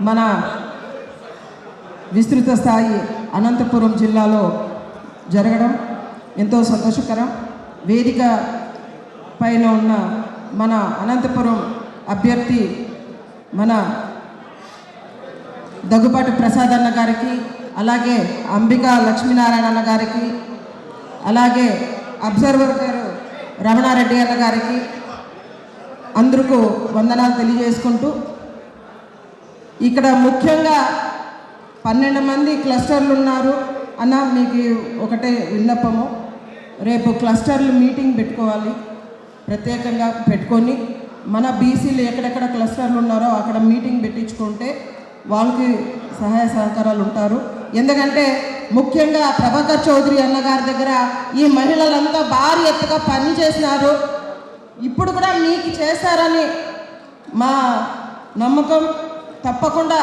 మన విస్తృత స్థాయి అనంతపురం జిల్లాలో జరగడం ఎంతో సంతోషకరం. వేదిక పైన ఉన్న మన అనంతపురం అభ్యర్థి మన దగ్గుబాటి ప్రసాద్ అన్న గారికి అలాగే అంబికా లక్ష్మీనారాయణ అన్న గారికి అలాగే అబ్జర్వర్ గారు రమణారెడ్డి అన్న గారికి అందరికీ వందనాలు తెలియజేసుకుంటూ ఇక్కడ ముఖ్యంగా పన్నెండు మంది క్లస్టర్లు ఉన్నారు అన్న మీకు ఒకటే విన్నపము. రేపు క్లస్టర్లు మీటింగ్ పెట్టుకోవాలి. ప్రత్యేకంగా పెట్టుకొని మన బీసీలు ఎక్కడెక్కడ క్లస్టర్లు ఉన్నారో అక్కడ మీటింగ్ పెట్టించుకుంటే వాళ్ళకి సహాయ సహకారాలు ఉంటారు. ఎందుకంటే ముఖ్యంగా ప్రభాకర్ చౌదరి అన్నగారి దగ్గర ఈ మహిళలంతా భారీ ఎత్తుగా పని చేసినారు. ఇప్పుడు కూడా మీకు చేస్తారని మా నమ్మకం. తప్పకుండా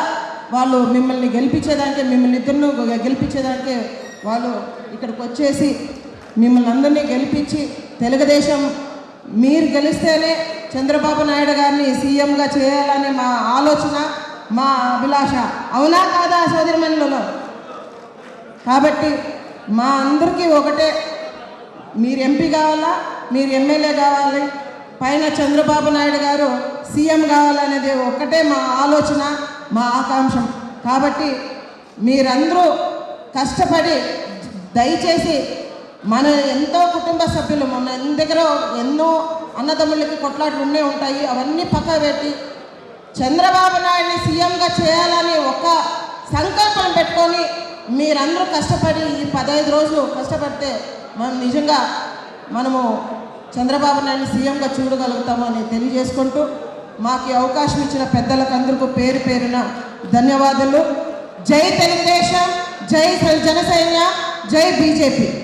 వాళ్ళు మిమ్మల్ని గెలిపించేదానికి మిమ్మల్ని ఇద్దరును గెలిపించేదానికి వాళ్ళు ఇక్కడికి వచ్చేసి మిమ్మల్ని అందరినీ గెలిపించి తెలుగుదేశం మీరు గెలిస్తేనే చంద్రబాబు నాయుడు గారిని సీఎంగా చేయాలని మా ఆలోచన మా అభిలాష. అవునా కాదా సోదరిమణులలో కాబట్టి మా అందరికీ ఒకటే. మీరు ఎంపీ కావాలా? మీరు ఎమ్మెల్యే కావాలి. పైన చంద్రబాబు నాయుడు గారు సీఎం కావాలనేది ఒక్కటే మా ఆలోచన మా ఆకాంక్షం. కాబట్టి మీరందరూ కష్టపడి దయచేసి మన ఎంతో కుటుంబ సభ్యులు మన దగ్గర ఎన్నో అన్నదమ్ములకి కొట్లాట్లు ఉండే ఉంటాయి అవన్నీ పక్క పెట్టి చంద్రబాబు నాయుడిని సీఎంగా చేయాలని ఒక సంకల్పం పెట్టుకొని మీరందరూ కష్టపడి ఈ పదహైదు రోజులు కష్టపడితే మనం నిజంగా మనము చంద్రబాబు నాయుడిని సీఎంగా చూడగలుగుతామని తెలియజేసుకుంటూ మాకు అవకాశం ఇచ్చిన పెద్దలకు అందరికీ పేరు పేరున ధన్యవాదాలు. జై తెలుగుదేశం జై జనసైన్య జై బీజేపీ.